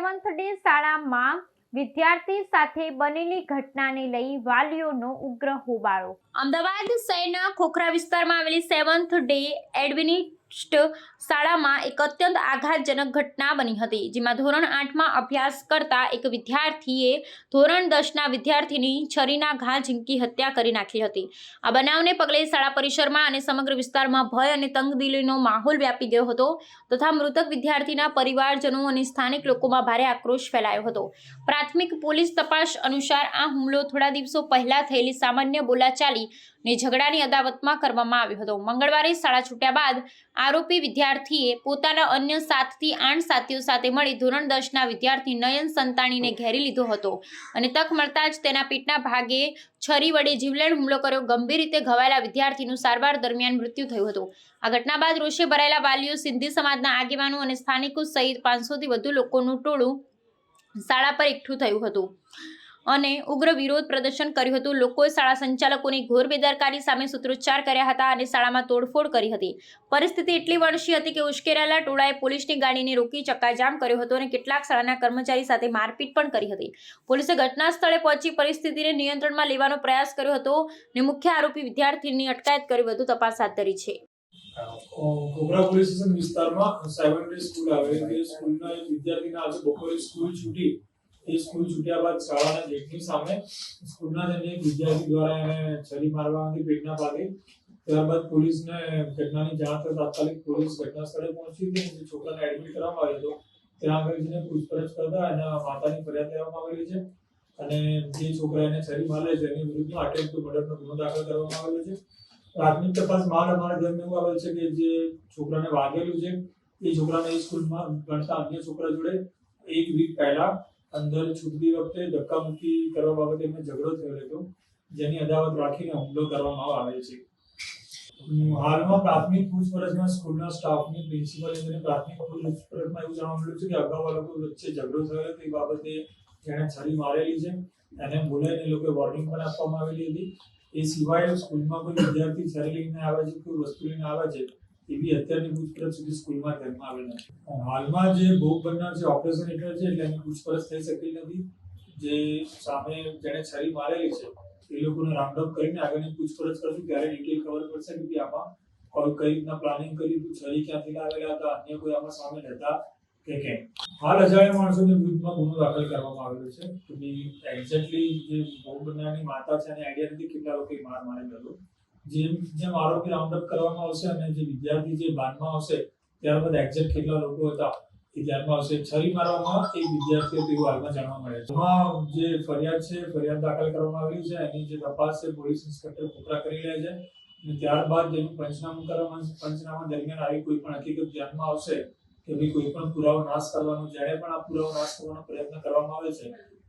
Seventh day શાળામાં વિદ્યાર્થી સાથે બનેલી ઘટનાને લઈ વાલીઓનો ઉગ્ર હોબાળો. અમદાવાદ શહેરના ખોખરા વિસ્તારમાં આવેલી સેવન્થ ડે એડવેન્ટિસ્ટ શાળામાં એક અત્યંત આઘાતજનક ઘટના બની હતી, જેમાં ધોરણ આઠમાં અભ્યાસ કરતા એક વિદ્યાર્થીએ ધોરણ દસના વિદ્યાર્થીની છરીના ઘા ઝીંકી હત્યા કરી નાખી હતી. આ બનાવને પગલે શાળા પરિસરમાં અને સમગ્ર વિસ્તારમાં ભય અને તંગદિલીનો માહોલ વ્યાપી ગયો હતો તથા મૃતક વિદ્યાર્થીના પરિવારજનો અને સ્થાનિક લોકોમાં ભારે આક્રોશ ફેલાયો હતો. પ્રાથમિક પોલીસ તપાસ અનુસાર આ હુમલો થોડા દિવસો પહેલા થયેલી સામાન્ય બોલાચાલી ને ઝઘડાની અદાવતમાં કરવામાં આવ્યો હતો. મંગળવારે શાળા છૂટ્યા બાદ આરોપી વિદ્યાર્થીએ પોતાના અન્ય સાતથી આઠ સાથીઓ સાથે મળી ધોરણ દસના વિદ્યાર્થી નયન સંતાણીને ઘેરી લીધો હતો. અને તક મળતા જ તેના પીઠના ભાગે છરી વડે જીવલેણ હુમલો કર્યો. ગંભીર રીતે ઘવાયેલા વિદ્યાર્થીનું સારવાર દરમિયાન મૃત્યુ થયું હતું. આ ઘટના બાદ રોષે ભરાયેલા વાલીઓ, સિંધી સમાજના આગેવાનો અને સ્થાનિકો સહિત પાંચસોથી વધુ લોકોનું ટોળું શાળા પર એકઠું થયું હતું. અને ઉગ્ર વિરોધ પ્રદર્શન કર્યું હતું. લોકોએ શાળા સંચાલકોની ઘોર બેદરકારી સામે સૂત્રોચ્ચાર કર્યા હતા અને શાળામાં તોડફોડ કરી હતી. પરિસ્થિતિ એટલી વણસી હતી કે ઉશ્કેરાયેલા ટોળાએ પોલીસની ગાડીને રોકી ચક્કાજામ કર્યો હતો અને કેટલાક શાળાના કર્મચારી સાથે મારપીટ પણ કરી હતી. પોલીસે ઘટના સ્થળે પહોંચી પરિસ્થિતિને નિયંત્રણમાં લેવાનો પ્રયાસ કર્યો હતો અને મુખ્ય આરોપી વિદ્યાર્થીની અટકાયત કરી વધુ તપાસ હાથ ધરી છે. કોબરા પોલીસ સ્ટેશન વિસ્તારમાં સેવન ડે સ્કૂલ આવેલી સ્કૂલના વિદ્યાર્થીના આજે બપોરે સ્કૂલ છૂટી એ સ્કૂલ છૂટ્યા બાદ શાળાના ગેટની સામે સ્કૂલના જ એક વિદ્યાર્થી દ્વારા એને છરી મારવાથી પેટના ભાગે ત્યારબાદ પોલીસને ઘટનાની જાણ થતા તાત્કાલિક પોલીસ ઘટના સ્થળે પહોંચી હતી અને છોકરાને એડમિટ કરવામાં આવ્યો હતો. ત્યાં આગળ જઈને પૂછપરછ કરતા એના માતાની ફરિયાદ લેવામાં આવેલી છે અને જે છોકરા એને છરી મારે છે એની વિરુદ્ધમાં અટેમ્પ ટુ મર્ડરનો ગુનો દાખલ કરવામાં આવેલો છે. પ્રાથમિક તપાસ માલ અમારા ધ્યાનમાં એવું આવે છે કે જે છોકરાને વાગેલું છે, એ છોકરાને એ સ્કૂલમાં ભણતા અન્ય છોકરા જોડે એક વીક પહેલા અંદર છૂટતી વખતે ધક્કામુક્કી કરવા બાબતે એમને ઝઘડો થયેલો હતો, જેની અદાવત રાખીને હુમલો કરવામાં આવે છે. હાલમાં પ્રાથમિક પૂછપરછમાં સ્કૂલના સ્ટાફની પ્રિન્સિપલ પ્રાથમિક પૂછપરછમાં એવું જાણવા મળ્યું છે કે અગાઉ લોકો વચ્ચે ઝઘડો થયો હતો, એ બાબતે જેણે છરી મારેલી છે. એને બોલાવીને એ લોકોએ વોર્નિંગ પણ આપવામાં આવેલી હતી. એ સિવાય સ્કૂલમાં કોઈ વિદ્યાર્થી છરી લઈને આવે છે, કોઈ વસ્તુ લઈને આવે છે એવી અત્યારની પૂછપરછ સુધી સ્કૂલમાં ધ્યાનમાં આવેલ નથી. હાલમાં જે ભોગ બનનાર જે ઓપરેશન હેઠળ છે એટલે એની પૂછપરછ થઈ શકી નથી. જે સામે જેણે છરી મારેલી છે, એ લોકોને રાઉન્ડઅપ કરીને આગળની પૂછપરછ કરશું. ત્યારે ડિટેલ ખબર પડશે કે આમાં કોઈ કઈ રીતના પ્લાનિંગ કર્યું હતું છરી ક્યાંથી લાવેલા હતા, અન્ય કોઈ આમાં સામેલ હતા કે કેમ? હાલ અજાણ્યા માણસોની વિરુદ્ધમાં ગુનો દાખલ કરવામાં આવેલો છે. એક્ઝેક્ટલી જે ભોગ બનનારની માતા છે અને આઈડિયા નથી કેટલા લોકોએ માર મારેલો હતો. જેમ જેમ આરોપી રાઉન્ડ અપ કરવામાં આવશે અને જે વિદ્યાર્થી જે બાનમાં આવશે ત્યારબાદ એક્ઝેક્ટ કેટલા લોકો હતા એ ધ્યાનમાં આવશે. છરી મારવામાં એક વિદ્યાર્થી હતો એવું હાલમાં જાણવા મળે છે. એમાં જે ફરિયાદ છે, ફરિયાદ દાખલ કરવામાં આવી છે, એની જે તપાસ છે, પોલીસ ઇન્સ્પેક્ટર કોપરા કરી રહ્યા છે અને ત્યારબાદ જેનું પંચનામું કરવામાં પંચનામા દરમિયાન આવી કોઈ પણ હકીકત ધ્યાનમાં આવશે કે ભાઈ કોઈ પણ પુરાવો નાશ કરવાનો જ્યારે પણ આ પુરાવો નાશ કરવાનો પ્રયત્ન કરવામાં આવે છે